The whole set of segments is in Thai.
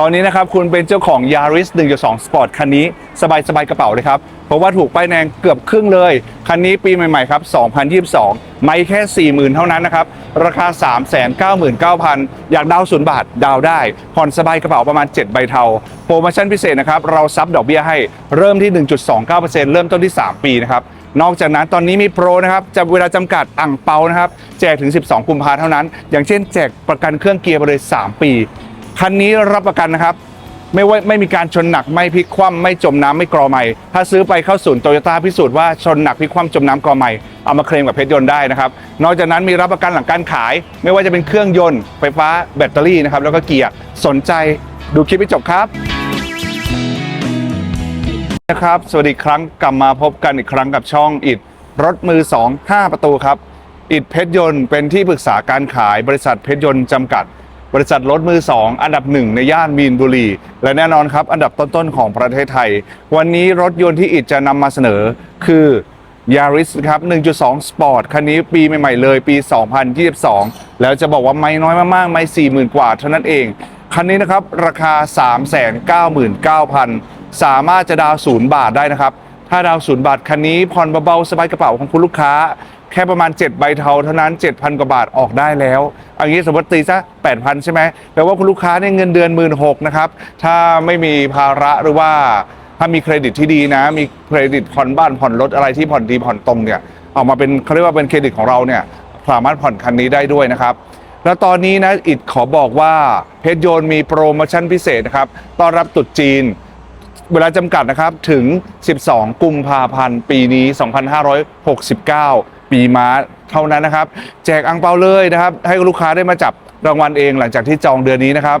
ตอนนี้นะครับคุณเป็นเจ้าของ Yaris 1.2 Sport คันนี้สบายสบายๆกระเป๋าเลยครับ เพราะว่าถูกป้ายแดงเกือบครึ่งเลย คันนี้ปีใหม่ๆครับ 2022 ไม่แค่ 40,000 เท่านั้นนะครับ ราคา 399,000 อยากดาวน์ศูนย์บาท ดาวน์ได้ผ่อนสบายกระเป๋าประมาณ 7 ใบเทา โปรโมชั่นพิเศษนะครับ เราซับดอกเบี้ยให้เริ่มที่ 1.29%เริ่มต้นที่ 3 ปีนะครับนอกจากนั้นตอนนี้มีโปรนะครับจะเวลาจำกัดอ่างเปานะครับ แจกถึง 12 กุมภาเท่านั้น อย่างเช่นแจกประกันเครื่องเกียร์ไปเลย 3 ปี คันนี้รับประกันนะครับ ไม่ว่าไม่มีการชนหนักไม่พลิกคว่ำไม่จมน้ำไม่กรอใหม่ ถ้าซื้อไปเข้าศูนย์โตโยต้าพิสูจน์ว่าชนหนักพลิกคว่ำจมน้ำกรอใหม่เอามาเคลมกับเพชรยนต์ได้นะครับ นอกจากนั้นมีรับประกันหลังการขาย ไม่ว่าจะเป็นเครื่องยนต์ไฟฟ้าแบตเตอรี่นะครับแล้วก็เกียร์สนใจดูคลิปให้จบครับนะครับสวัสดีครั้งกลับมาพบกันอีกครั้งกับช่องอิดรถมือ 2 5 ประตูครับ อิดเพชรยนต์เป็นที่ปรึกษาการขายบริษัทเพชรยนต์จำกัด บริษัทรถมือ 2 อันดับหนึ่งในย่านมีนบุรี และแน่นอนครับ อันดับต้นๆของประเทศไทย วันนี้รถยนต์ที่อิดจะนำมาเสนอคือ Yaris ครับ 1.2 Sport คันนี้ปีใหม่ ๆ เลยปี 2022 แล้วจะบอกว่าไม่น้อยมากๆ ไม่ 40,000 กว่าเท่านั้นเอง คันนี้นะครับ ราคา 399,000 สามารถจะดาวศูนย์บาทได้นะครับ ถ้าดาวศูนย์บาทคันนี้ผ่อนเบาๆ สบายกระเป๋าของคุณลูกค้า แค่ประมาณ 7 ใบเทาเท่านั้น 7,000 กว่าบาทออกได้แล้วอันนี้สมมติตีซะ8,000 ใช่ไหมแปลว่าคุณลูกค้าเนี่ยเงินเดือน 1 6ื่นนะครับ ถ้าไม่มีภาระหรือว่าถ้ามีเครดิตที่ดีนะ มีเครดิตผ่อนบ้านผ่อนรถอะไรที่ผ่อนดีผ่อนตรงเนี่ยออกมาเป็นเขาเรียกว่าเป็นเครดิตของเราเนี่ยสามารถผ่อนคันนี้ได้ด้วยนะครับแล้วตอนนี้นะอิดขอบอกว่าเพชรโยนมีโปรโมชั่นพิเศษนะครับต้อนรับตรุษจีน เวลาจำกัดนะครับถึง 12 กุมภาพันธ์ ปีนี้ 2569 ปีม้าเท่านั้นนะครับ แจกอังเปาเลยนะครับ ให้ลูกค้าได้มาจับรางวัลเองหลังจากที่จองเดือนนี้นะครับ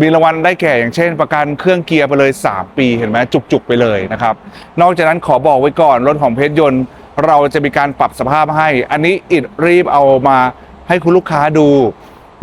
มีรางวัลได้แก่อย่างเช่น ประกันเครื่องเกียร์ไปเลย 3 ปีเห็นไหมจุกๆไปเลยนะครับ นอกจากนั้นขอบอกไว้ก่อนรถของเพชรยนต์ เราจะมีการปรับสภาพให้ อันนี้อิดรีบเอามาให้คุณลูกค้าดู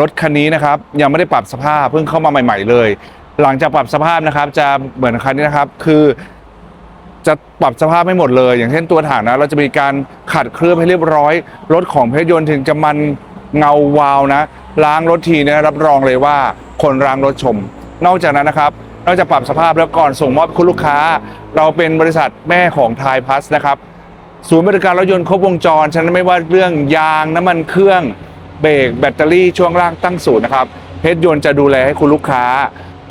รถคันนี้นะครับ ยังไม่ได้ปรับสภาพเพิ่งเข้ามาใหม่ ๆ เลย หลังจากปรับสภาพนะครับ จะเหมือนคันนี้นะครับ คือ จะปรับสภาพให้หมดเลย อย่างเช่นตัวถังนะเราจะมีการขัดเคลือบให้เรียบร้อย รถของเพชรยนต์ถึงจะมันเงาวาวนะ ล้างรถทีเนี่ยรับรองเลยว่าคนล้างรถชม นอกจากนั้นนะครับนอกจากปรับสภาพแล้วก่อนส่งมอบคุณลูกค้า เราเป็นบริษัทแม่ของไทยพัสนะครับศูนย์บริการรถยนต์ครบวงจร ฉะนั้นไม่ว่าเรื่องยางน้ำมันเครื่องเบรกแบตเตอรี่ช่วงล่างตั้งศูนย์นะครับเพชรยนต์จะดูแลให้คุณลูกค้า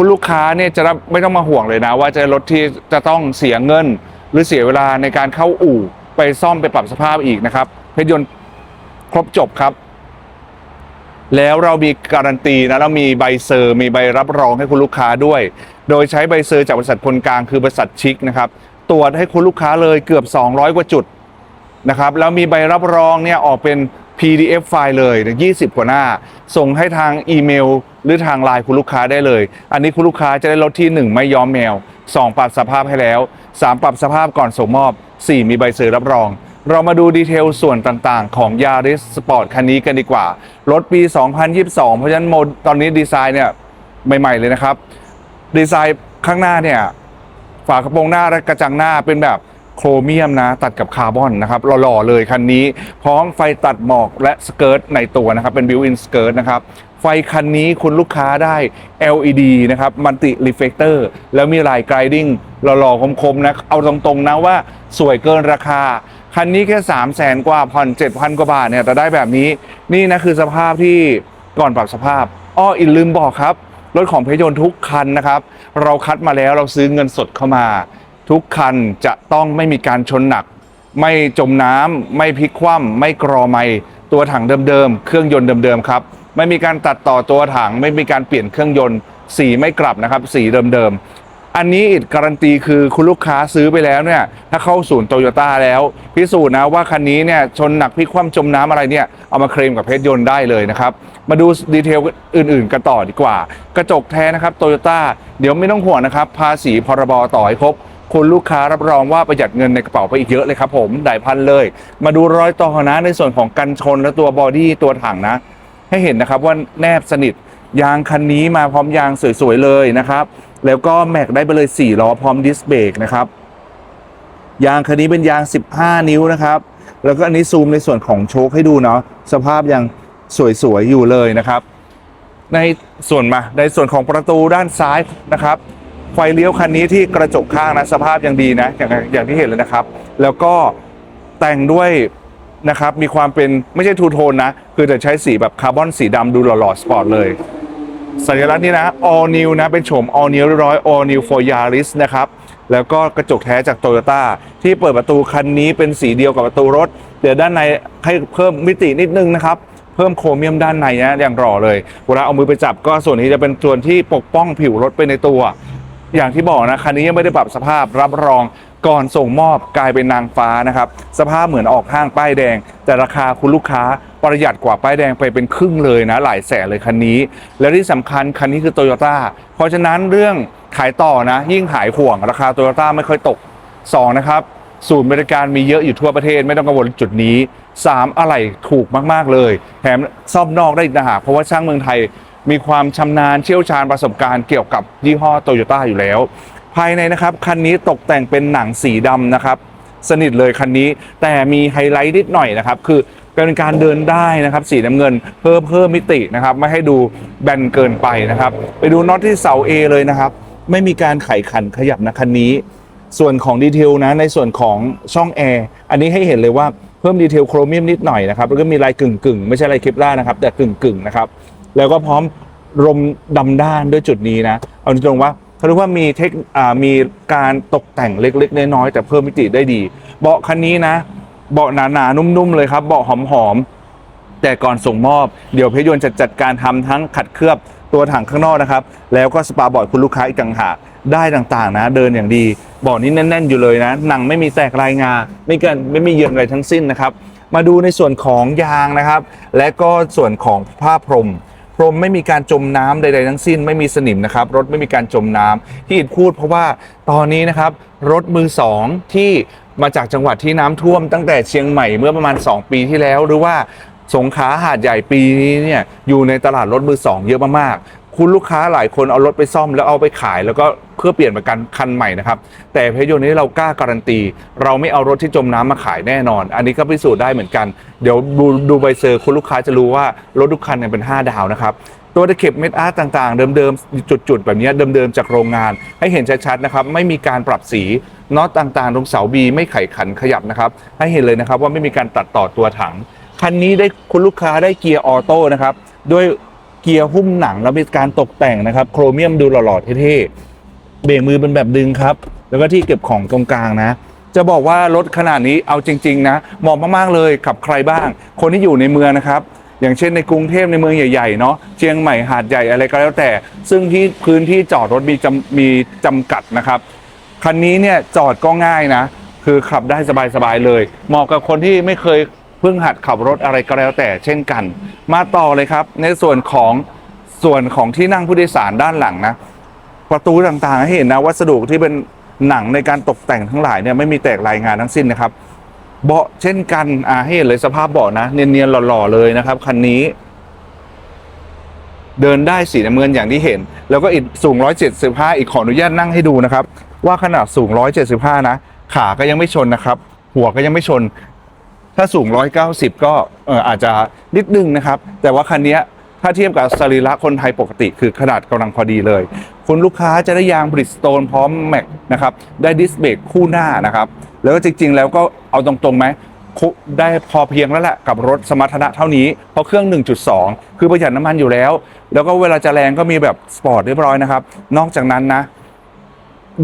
คุณลูกค้าเนี่ยจะรับไม่ต้องมาห่วงเลยนะ ว่าจะรถที่จะต้องเสียเงิน หรือเสียเวลาในการเข้าอู่ไปซ่อมไปปรับสภาพอีกนะครับเพชรยนต์ครบจบครับ แล้วเรามีการันตีนะเรามีใบเซอร์ มีใบรับรองให้คุณลูกค้าด้วย โดยใช้ใบเซอร์จากบริษัทคนกลางคือบริษัทชิคนะครับตรวจให้คุณลูกค้าเลยเกือบ 200 กว่าจุดนะครับแล้วมีใบรับรองเนี่ยออกเป็น PDF ไฟล์เลย 20 กว่าหน้า ส่งให้ทางอีเมล หรือทางไลน์คุณลูกค้าได้เลย อันนี้คุณลูกค้าจะได้ลดที่ 1 ไม่ย้อมแมว 2 ปรับสภาพให้แล้ว 3 ปรับสภาพก่อนส่งมอบ 4 มีใบเซอร์รับรอง เรามาดูดีเทลส่วนต่างๆ ของ Yaris Sport คันนี้กันดีกว่า รถปี 2022 เพราะฉะนั้นโมดตอนนี้ดีไซน์เนี่ยใหม่ ๆ เลยนะครับ ดีไซน์ข้างหน้าเนี่ยฝากระโปรงหน้าและกระจังหน้าเป็นแบบ โครเมียมนะตัดกับคาร์บอนนะครับหล่อๆเลยคันนี้ พร้อมไฟตัดหมอกและสเกิร์ตในตัวนะครับเป็นบิวอินสเกิร์ตนะครับไฟคันนี้คุณลูกค้าได้ LED นะครับมัลติรีเฟกเตอร์แล้วมีลายไกรดิ้งหล่อๆคมๆนะเอาตรงๆนะว่าสวยเกินราคา คันนี้แค่ 3 0 0แสนกว่าผ่อน7,000 กว่าบาทเนี่ยแต่ได้แบบนี้นี่นะคือสภาพที่ก่อนปรับสภาพ อ้ออินลืมบอกครับ รถของเพชรยนต์ทุกคันนะครับ เราคัดมาแล้วเราซื้อเงินสดเข้ามา ทุกคันจะต้องไม่มีการชนหนัก ไม่จมน้ำไม่พลิกคว่ำไม่กรอไม่ตัวถังเดิมๆ เครื่องยนต์เดิมๆครับ ไม่มีการตัดต่อตัวถัง ไม่มีการเปลี่ยนเครื่องยนต์ สีไม่กลับนะครับ สีเดิมๆ อันนี้อิดการันตีคือคุณลูกค้าซื้อไปแล้วเนี่ย ถ้าเข้าศูนย์โตโยต้าแล้ว พิสูจน์นะว่าคันนี้เนี่ยชนหนักพลิกคว่ำจมน้ำอะไรเนี่ย เอามาเคลมกับเพชรยนต์ได้เลยนะครับ มาดูดีเทลอื่นๆ กันต่อดีกว่า กระจกแท้นะครับโตโยต้าเดี๋ยวไม่ต้องห่วงนะครับภาษีพรบต่อให้ครบ คุณลูกค้ารับรองว่าประหยัดเงินในกระเป๋าไปอีกเยอะเลยครับผมได้พันเลย มาดูรอยต่อนะในส่วนของกันชนและตัวบอดี้ตัวถังนะ ให้เห็นนะครับว่าแนบสนิทยางคันนี้มาพร้อมยางสวยๆเลยนะครับ แล้วก็แม็กได้ไปเลย 4 ล้อพร้อมดิสเบรกนะครับ ยางคันนี้เป็นยาง 15 นิ้วนะครับ แล้วก็อันนี้ซูมในส่วนของโชคให้ดูเนาะ สภาพยังสวยๆอยู่เลยนะครับ ในส่วนมาในส่วนของประตูด้านซ้ายนะครับ ไฟเลี้ยวคันนี้ที่กระจกข้างนะสภาพยังดีนะอย่างอย่างที่เห็นเลยนะครับ แล้วก็แต่งด้วยนะครับมีความเป็นไม่ใช่ทูโทนนะ คือจะใช้สีแบบคาร์บอนสีดำดูหล่อๆสปอร์ตเลยสัญลักษณ์นี้นะ all new นะ เป็นโฉม all new เรียบร้อย all new for Yaris นะครับ แล้วก็กระจกแท้จาก Toyota ที่เปิดประตูคันนี้เป็นสีเดียวกับประตูรถ เดี๋ยวด้านในให้เพิ่มมิตินิดนึงนะครับ เพิ่มโครเมียมด้านในนะอย่างหล่อเลย เวลาเอามือไปจับก็ส่วนนี้จะเป็นส่วนที่ปกป้องผิวรถไปในตัว อย่างที่บอกนะคันนี้ยังไม่ได้ปรับสภาพรับรองก่อนส่งมอบกลายเป็นนางฟ้านะครับ สภาพเหมือนออกห้างป้ายแดง แต่ราคาคุณลูกค้าประหยัดกว่าป้ายแดงไปเป็นครึ่งเลยนะ หลายแสนเลยคันนี้ และที่สำคัญคันนี้คือโตโยต้าเพราะฉะนั้นเรื่องขายต่อนะ ยิ่งหายห่วง ราคาโตโยต้าไม่ค่อยตก 2 นะครับศูนย์บริการมีเยอะอยู่ทั่วประเทศไม่ต้องกังวลจุดนี้ 3 อะไรถูกมาก ๆ เลย แถมซ่อมนอกได้อีกนะฮะเพราะว่าช่างเมืองไทย มีความชำนาญเชี่ยวชาญประสบการณ์เกี่ยวกับยี่ห้อโตโยต้าอยู่แล้ว ภายในนะครับคันนี้ตกแต่งเป็นหนังสีดำนะครับ สนิทเลยคันนี้แต่มีไฮไลท์นิดหน่อยนะครับ คือเป็นการเดินได้นะครับ สีน้ำเงินเพิ่มเพิ่มมิตินะครับ ไม่ให้ดูแบนเกินไปนะครับ ไปดูน็อตที่เสา A เลยนะครับ ไม่มีการไขขันขยับนะคันนี้ ส่วนของดีเทลนะในส่วนของช่องแอร์อันนี้ให้เห็นเลยว่าเพิ่มดีเทลโครเมียมนิดหน่อยนะครับแล้วก็มีลายกึ่งกึ่งๆไม่ใช่ลายคลิปล่านะครับ แต่กึ่งกึ่งๆนะครับ แล้วก็พร้อมรมดำด้านด้วยจุดนี้นะ เอาตรงว่าเขาเรียกว่ามีเทคมีการตกแต่งเล็กๆน้อยๆแต่เพิ่มมิติได้ดี เบาะคันนี้นะ เบาะหนาๆนุ่มๆเลยครับ เบาะหอมๆแต่ก่อนส่งมอบ เดี๋ยวเพยนจะจัดการทำทั้งขัดเคลือบตัวถังข้างนอกนะครับ แล้วก็สปาบอร์ดคุณลูกค้าอีกต่างหากได้ต่างๆนะ เดินอย่างดีเบาะนี้แน่นๆอยู่เลยนะหนังไม่มีแตกรายงาไม่เกินไม่มีเยินอะไรทั้งสิ้นนะครับ มาดูในส่วนของยางนะครับ และก็ส่วนของผ้าพรม พรมไม่มีการจมน้ำใด ๆ ทั้งสิ้นไม่มีสนิมนะครับ รถไม่มีการจมน้ำที่อิดพูดเพราะว่าตอนนี้นะครับ รถมือสองที่มาจากจังหวัดที่น้ำท่วมตั้งแต่เชียงใหม่เมื่อประมาณ 2 ปีที่แล้วหรือว่าสงขลาหาดใหญ่ปีนี้เนี่ยอยู่ในตลาดรถมือสองเยอะมากๆ คุณลูกค้าหลายคนเอารถไปซ่อมแล้วเอาไปขาย แล้วก็เพื่อเปลี่ยนประกันคันใหม่นะครับ แต่เพยนต์นี้เรากล้าการันตี เราไม่เอารถที่จมน้ำมาขายแน่นอน อันนี้ก็พิสูจน์ได้เหมือนกัน เดี๋ยวดูดูใบเซอร์คุณลูกค้าจะรู้ว่ารถทุกคันเนี่ยเป็น 5 ดาวนะครับตัวตะเข็บเม็ดอาร์ตต่างๆ เดิมๆ จุดๆ แบบนี้เดิมๆ จากโรงงาน ให้เห็นชัดๆ นะครับ ไม่มีการปรับสีน็อตต่างๆ ตรงเสาบีไม่ไขขันขยับนะครับ ให้เห็นเลยนะครับว่าไม่มีการตัดต่อตัวถัง คันนี้ได้คุณลูกค้าได้เกียร์ออโต้นะครับ ด้วย เกียร์หุ้มหนังแล้วมีการตกแต่งนะครับ โครเมียมดูหล่อๆเท่ๆเบรกมือเป็นแบบดึงครับ แล้วก็ที่เก็บของตรงกลางนะ จะบอกว่ารถขนาดนี้เอาจริง ๆ นะเหมาะมากๆเลยกับใครบ้าง คนที่อยู่ในเมืองนะครับ อย่างเช่นในกรุงเทพในเมืองใหญ่ๆเนาะเชียงใหม่หาดใหญ่อะไรก็แล้วแต่ ซึ่งที่พื้นที่จอดรถมีจำมีจำกัดนะครับคันนี้เนี่ยจอดก็ง่ายนะ คือขับได้สบายๆเลยเหมาะกับคนที่ไม่เคย เพิ่งหัดขับรถอะไรก็แล้วแต่เช่นกัน มาต่อเลยครับ ในส่วนของส่วนของที่นั่งผู้โดยสารด้านหลังนะ ประตูต่างๆให้เห็นนะวัสดุที่เป็นหนังในการตกแต่งทั้งหลายเนี่ยไม่มีแตกรายงานทั้งสิ้นนะครับ เบาะเช่นกันอ่าให้เห็นเลยสภาพเบาะนะ เนียนๆหล่อๆเลยนะครับคันนี้ เดินได้สีน้ำเงินอย่างที่เห็น แล้วก็อีกสูง 175 อีกขออนุญาตนั่งให้ดูนะครับ ว่าขนาดสูง 175 นะ ขาก็ยังไม่ชนนะครับ หัวก็ยังไม่ชน ถ้าสูง 190 ก็เอออาจจะนิดนึงนะครับ แต่ว่าคันนี้ถ้าเทียบกับสรีระคนไทยปกติคือขนาดกำลังพอดีเลย คุณลูกค้าจะได้ยางบริสโตนพร้อมแม็กนะครับ ได้ดิสเบรกคู่หน้านะครับ แล้วก็จริง ๆ แล้วก็เอาตรงๆไหมได้พอเพียงแล้วแหละกับรถสมรรถนะเท่านี้ เพราะเครื่อง 1.2 คือประหยัดน้ำมันอยู่แล้ว แล้วก็เวลาจะแรงก็มีแบบสปอร์ตเรียบร้อยนะครับ นอกจากนั้นนะ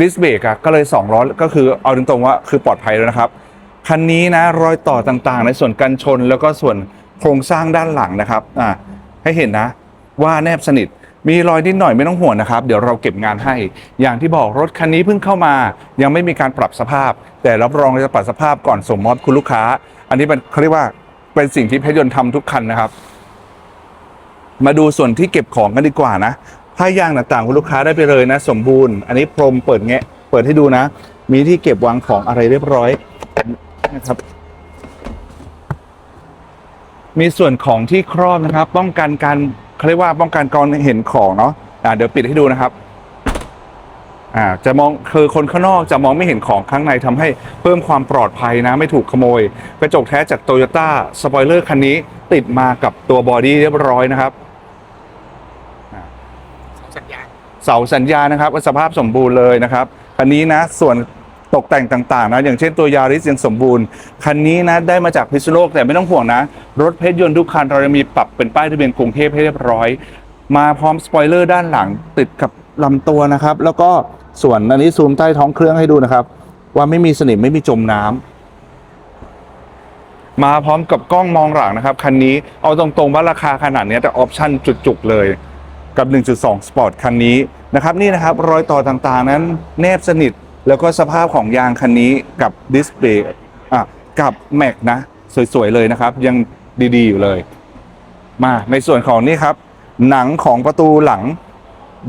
ดิสเบรกอะก็เลย2ล้อก็คือเอาตรงๆว่าคือปลอดภัยแล้วนะครับ คันนี้นะรอยต่อต่างๆ ในส่วนกันชนแล้วก็ส่วนโครงสร้างด้านหลังนะครับอ่าให้เห็นนะว่าแนบสนิทมีรอยนิดหน่อยไม่ต้องห่วงนะครับ เดี๋ยวเราเก็บงานให้ อย่างที่บอกรถคันนี้เพิ่งเข้ามา ยังไม่มีการปรับสภาพ แต่รับรองจะปรับสภาพก่อนส่งมอบคุณลูกค้า อันนี้เป็นเขาเรียกว่าเป็นสิ่งที่เพชรยนต์ทำทุกคันนะครับ มาดูส่วนที่เก็บของกันดีกว่านะผ้ายางต่างๆคุณลูกค้าได้ไปเลยนะ สมบูรณ์ อันนี้พรมเปิดแงะเปิดให้ดูนะ มีที่เก็บวางของอะไรเรียบร้อย นะครับ มีส่วนของที่ครอบนะครับ ป้องกันการเขาเรียกว่าป้องกันการเห็นของเนาะอ่าเดี๋ยวปิดให้ดูนะครับอ่าจะมองคือคนข้างนอกจะมองไม่เห็นของข้างในทำให้เพิ่มความปลอดภัยนะ ไม่ถูกขโมย กระจกแท้จากโตโยต้าสปอยเลอร์คันนี้ติดมากับตัวบอดี้เรียบร้อยนะครับเสาสัญญาณนะครับสภาพสมบูรณ์เลยนะครับคันนี้นะส่วน ตกแต่งต่างๆนะอย่างเช่นตัวยาริสยังสมบูรณ์ คันนี้นะได้มาจากพิษณุโลกแต่ไม่ต้องห่วงนะ รถเพชรยนต์ทุกคันเราจะมีปรับเป็นป้ายทะเบียนกรุงเทพให้เรียบร้อย มาพร้อมสปอยเลอร์ด้านหลังติดกับลำตัวนะครับ แล้วก็ส่วนอันนี้ซูมใต้ท้องเครื่องให้ดูนะครับ ว่าไม่มีสนิมไม่มีจมน้ำมาพร้อมกับกล้องมองหลังนะครับคันนี้เอาตรงๆว่าราคาขนาดนี้แต่ออปชั่นจุกๆเลยกับ 1.2 Sport คันนี้นะครับนี่นะครับรอยต่อต่างๆ นั้นแนบสนิท แล้วก็สภาพของยางคันนี้กับดิสเพลย์อะกับแม็กนะ สวยๆเลยนะครับ ยังดีๆอยู่เลย มาในส่วนของนี่ครับ หนังของประตูหลัง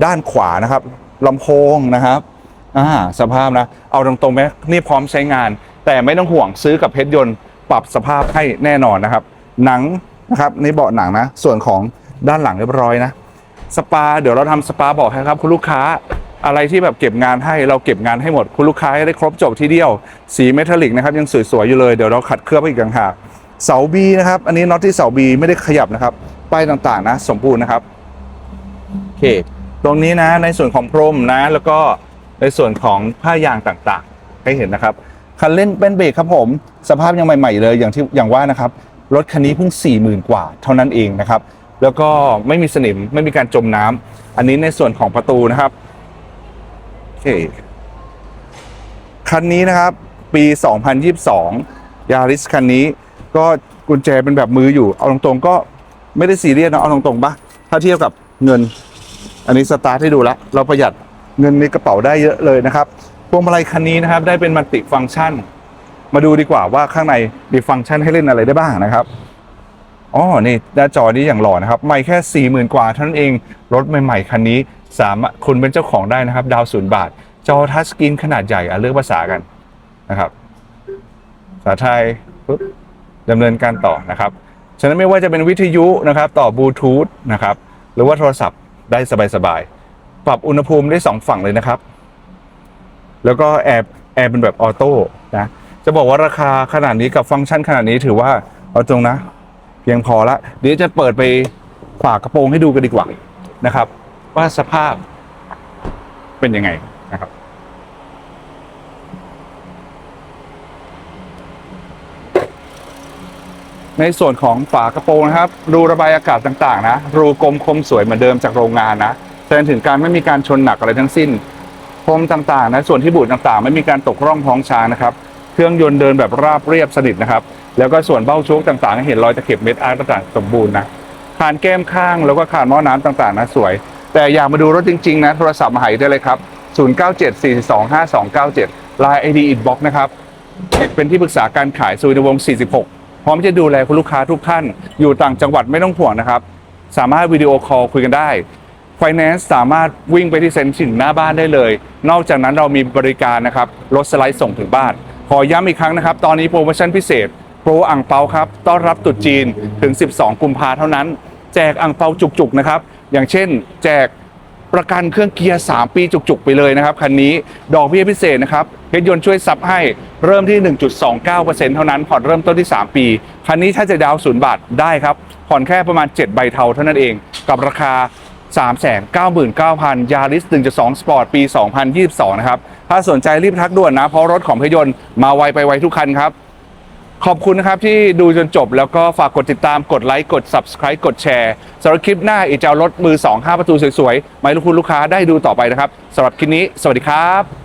ด้านขวานะครับลำโพงนะครับอ่าสภาพนะ เอาตรงๆไหมนี่พร้อมใช้งาน แต่ไม่ต้องห่วงซื้อกับเพชรยนต์ปรับสภาพให้แน่นอนนะครับ หนังนะครับในเบาะหนังนะ ส่วนของด้านหลังเรียบร้อยนะ สปาเดี๋ยวเราทำสปาบอกให้ครับ คุณลูกค้า อะไรที่แบบเก็บงานให้เราเก็บงานให้หมด คุณลูกค้าได้ครบจบทีเดียว สีเมทัลลิกนะครับยังสวยๆอยู่เลยเดี๋ยวเราขัดเคลือบอีกต่างหากเสาบีนะครับ อันนี้น็อตที่เสาบีไม่ได้ขยับนะครับป้ายต่างๆนะสมบูรณ์นะครับโอเค ตรงนี้นะในส่วนของพรมนะ แล้วก็ในส่วนของผ้ายางต่างๆ ให้เห็นนะครับคันเล่นเป็นเบรกครับผม สภาพยังใหม่ ๆ เลยอย่างที่อย่างว่านะครับรถคันนี้เพิ่ง 40,000 กว่าเท่านั้นเองนะครับ แล้วก็ไม่มีสนิมไม่มีการจมน้ำอันนี้ในส่วนของประตูนะครับ เคคันนี้นะครับ ปี 2022 ยาริสคันนี้ก็กุญแจเป็นแบบมืออยู่ เอาตรงๆก็ไม่ได้ซีเรียสนะเอาตรงๆปะถ้าเทียบกับเงิน อันนี้สตาร์ทให้ดูล้วเราประหยัดเงินในกระเป๋าได้เยอะเลยนะครับพวงมาลัยคันนี้นะครับ ได้เป็นมัลติฟังก์ชัน มาดูดีกว่าว่าข้างในมีฟังก์ชันให้เล่นอะไรได้บ้างนะครับอ๋อนี่หน้าจอนี้อย่างหล่อนะครับ ไม่แค่ 40,000 กว่าเท่านั้นเอง รถใหม่ ๆ คันนี้ สามารถคุณเป็นเจ้าของได้นะครับ ดาวศูนย์บาท จอทัชสกรีนขนาดใหญ่อะเลือกภาษากันนะครับภาษาไทยปุ๊บดำเนินการต่อนะครับ ฉะนั้นไม่ว่าจะเป็นวิทยุนะครับ ต่อบลูทูธนะครับ หรือว่าโทรศัพท์ได้สบายๆ ปรับอุณหภูมิได้สองฝั่งเลยนะครับ แล้วก็แอร์แอร์เป็นแบบออโต้นะ จะบอกว่าราคาขนาดนี้กับฟังก์ชันขนาดนี้ถือว่าเอาตรงนะ เพียงพอละ เดี๋ยวจะเปิดไปฝากกระโปรงให้ดูกันดีกว่านะครับ ว่าสภาพเป็นยังไงนะครับ ในส่วนของฝากระโปรงนะครับ รูระบายอากาศต่างๆ นะ รูกลมคมสวยเหมือนเดิมจากโรงงานนะแสดงถึงการไม่มีการชนหนักอะไรทั้งสิ้นพรมต่างๆนะส่วนที่บูดต่างๆ ไม่มีการตกร่องท้องช้างนะครับ เครื่องยนต์เดินแบบราบเรียบสนิทนะครับ แล้วก็ส่วนเบ้าโชคต่างๆ เห็นรอยตะเข็บเม็ดอาร์ตต่างๆ สมบูรณ์นะคานแก้มข้างแล้วก็คานหม้อน้ำต่างๆนะสวย แต่อยากมาดูรถจริง ๆ นะ โทรศัพท์มาหาได้เลยครับ 0974252297 Line ID Inbox นะครับ เป็นที่ปรึกษาการขายสุวินวงศ์46 พร้อมจะดูแลคุณลูกค้าทุกท่าน อยู่ต่างจังหวัดไม่ต้องห่วงนะครับ สามารถวิดีโอคอลคุยกันได้ Finance สามารถวิ่งไปที่เซ็นทรัลถึงหน้าบ้านได้เลย นอกจากนั้นเรามีบริการนะครับรถสไลด์ส่งถึงบ้าน ขอย้ำอีกครั้งนะครับ ตอนนี้โปรโมชั่นพิเศษ โปรอ่างเปาครับ ต้อนรับตรุษจีนถึง 12 กุมภาเท่านั้น แจกอ่างเปาจุกๆนะครับ อย่างเช่น แจกประกันเครื่องเกียร์ 3 ปีจุกๆ ไปเลยนะครับ คันนี้ดอกเบี้ยพิเศษนะครับเพชรยนต์ช่วยซับให้เริ่มที่ 1.29%เท่านั้น ผ่อนเริ่มต้นที่ 3 ปี คันนี้ถ้าจะดาวน์ศูนย์บาทได้ครับ ผ่อนแค่ประมาณ 7 ใบเทาเท่านั้นเอง กับราคา 399,000 ยาริส 1.2 สปอร์ต ปี 2022 นะครับ ถ้าสนใจรีบทักด่วนนะ เพราะรถของเพชรยนต์มาไวไปไวทุกคันครับ ขอบคุณนะครับที่ดูจนจบแล้วก็ฝากกดติดตามกดไลค์กด Subscribe กดแชร์สำหรับคลิปหน้าอีกจะเอารถมือ2 5ประตูสวยๆมาให้คุณลูกค้าได้ดูต่อไปนะครับสำหรับคลิปนี้ สวัสดีครับ